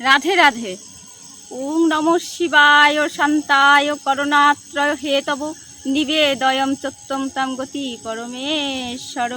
রাধে রাধে। ওং নম শিবায় শান্তায় করণাত্রয় হে তব নিবেদয়ম চত্বম তাম গতি পরমেশ্বর।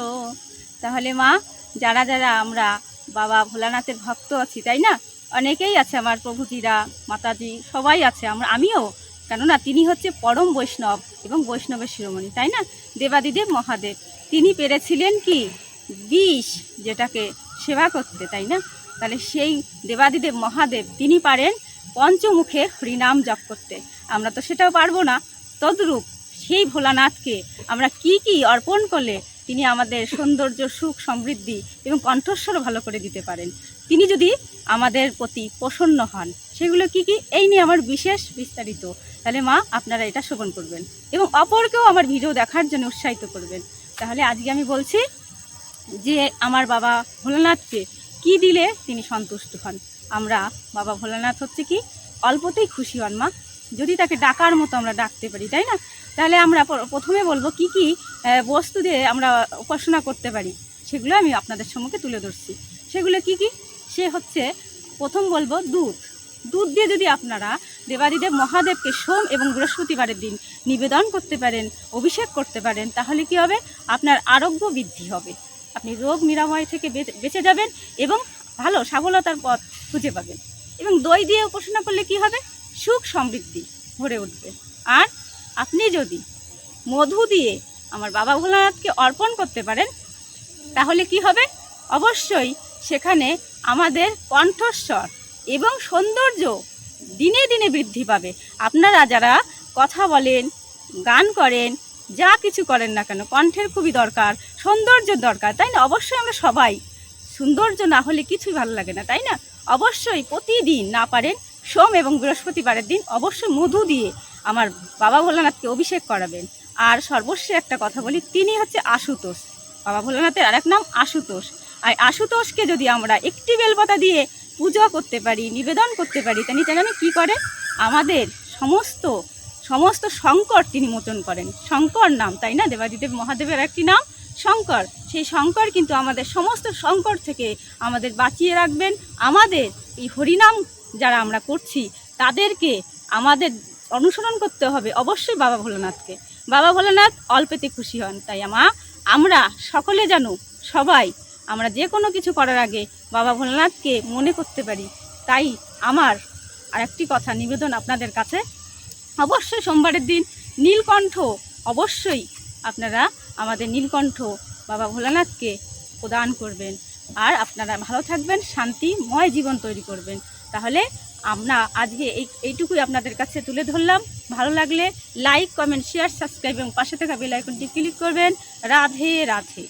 তাহলে মা, যারা যারা আমরা বাবা ভোলানাথের ভক্ত আছি, তাই না? অনেকেই আছে আমার প্রভুজিরা, মাতাজি, সবাই আছে আমরা, আমিও। কেননা তিনি হচ্ছে পরম বৈষ্ণব এবং বৈষ্ণবের শিরোমণি, তাই না? দেবাদিদেব মহাদেব। তিনি পেরেছিলেন কি? বিষ, যেটাকে সেবা করতে, তাই না? তাহলে সেই দেবাদিদেব মহাদেব তিনি পারেন পঞ্চমুখে হরিনাম জপ করতে। আমরা তো সেটাও পারব না। তদ্রূপ সেই ভোলানাথকে আমরা কি কি অর্পণ করলে তিনি আমাদের সৌন্দর্য, সুখ, সমৃদ্ধি এবং কণ্ঠস্বর ভালো করে দিতে পারেন? তিনি যদি আমাদের প্রতি প্রসন্ন হন, সেগুলো কি কি? এই নিয়ে আমার বিশেষ বিস্তারিত। তাহলে মা, আপনারা এটা শ্রবণ করবেন এবং অপরকেও আমার ভিডিও দেখার জন্য উৎসাহিত করবেন। তাহলে আজকে আমি বলছি যে আমার বাবা ভোলানাথকে কি দিলে তিনি সন্তুষ্ট হন? আমরা বাবা ভোলানাথ হচ্ছে কি অল্পতেই খুশি হন, মা। যদি তাকে ডাকার মতো আমরা ডাকতে পারি, তাই না? তাহলে আমরা প্রথমে বলব কি কি বস্তু দিয়ে আমরা উপাসনা করতে পারি, সেগুলো আমি আপনাদের সম্মুখে তুলে ধরছি। সেগুলো কি কি? সে হচ্ছে, প্রথম বলব দুধ। দুধ দিয়ে যদি আপনারা দেবাদিদেব মহাদেবকে সোম এবং বৃহস্পতিবারের দিন নিবেদন করতে পারেন, অভিষেক করতে পারেন, তাহলে কি হবে? আপনার আরোগ্য বৃদ্ধি হবে। আপনি রোগ নিরাময় থেকে বেঁচে- যাবেন এবং ভালো সফলতার পথ খুঁজে পাবেন। এবং দই দিয়ে উপাসনা করলে কি হবে? সুখ সমৃদ্ধি ভরে উঠবে। আর আপনি যদি মধু দিয়ে আমার বাবা ভোলানাথকে অর্পণ করতে পারেন, তাহলে কি হবে? অবশ্যই সেখানে আমাদের কণ্ঠস্বর এবং সৌন্দর্য দিনে দিনে বৃদ্ধি পাবে। আপনারা যারা কথা বলেন, গান করেন যা কিছু করেন না কেন, কণ্ঠের খুবই দরকার, সৌন্দর্যের দরকার, তাই না? অবশ্যই আমরা সবাই, সৌন্দর্য না হলে কিছুই ভালো লাগে না, তাই না? অবশ্যই প্রতিদিন না পারেন, সোম এবং বৃহস্পতিবারের দিন অবশ্যই মধু দিয়ে আমার বাবা ভোলানাথকে অভিষেক করাবেন। আর সর্বস্ব একটা কথা বলি, তিনি হচ্ছে আশুতোষ। বাবা ভোলানাথের আরেক নাম আশুতোষ। আর আশুতোষকে যদি আমরা একটি বেলপাতা দিয়ে পূজা করতে পারি, নিবেদন করতে পারি তিনি জানেন কি করে? আমাদের সমস্ত সমস্ত শঙ্কর তিনি মোচন করেন। শঙ্কর নাম, তাই না? দেবাদিদেব মহাদেবের একটি নাম, শঙ্কর। সেই শঙ্কর কিন্তু আমাদের সমস্ত শঙ্কর থেকে আমাদের বাঁচিয়ে রাখবেন। আমাদের এই হরিনাম যারা আমরা করছি, তাদেরকে আমাদের অনুসরণ করতে হবে অবশ্যই বাবা ভোলানাথকে। বাবা ভোলানাথ অল্পেতে খুশি হন, তাই আমা, আমরা সকলে যেন সবাই, আমরা যে কোনো কিছু করার আগে বাবা ভোলানাথকে মনে করতে পারি। তাই আমার আরেকটি কথা, নিবেদন আপনাদের কাছে। অবশ্যই সোমবারের দিন নীলকণ্ঠ, অবশ্যই আপনারা আমাদের নীলকণ্ঠ বাবা ভোলানাথকে প্রদান করবেন। আর আপনারা ভালো থাকবেন, শান্তিময় জীবন তৈরি করবেন। তাহলে আমরা আজকে এই, এইটুকুই আপনাদের কাছে তুলে ধরলাম। ভালো লাগলে লাইক কমেন্ট শেয়ার সাবস্ক্রাইব এবং পাশে থাকা বেল আইকনটি ক্লিক করবেন। রাধে রাধে।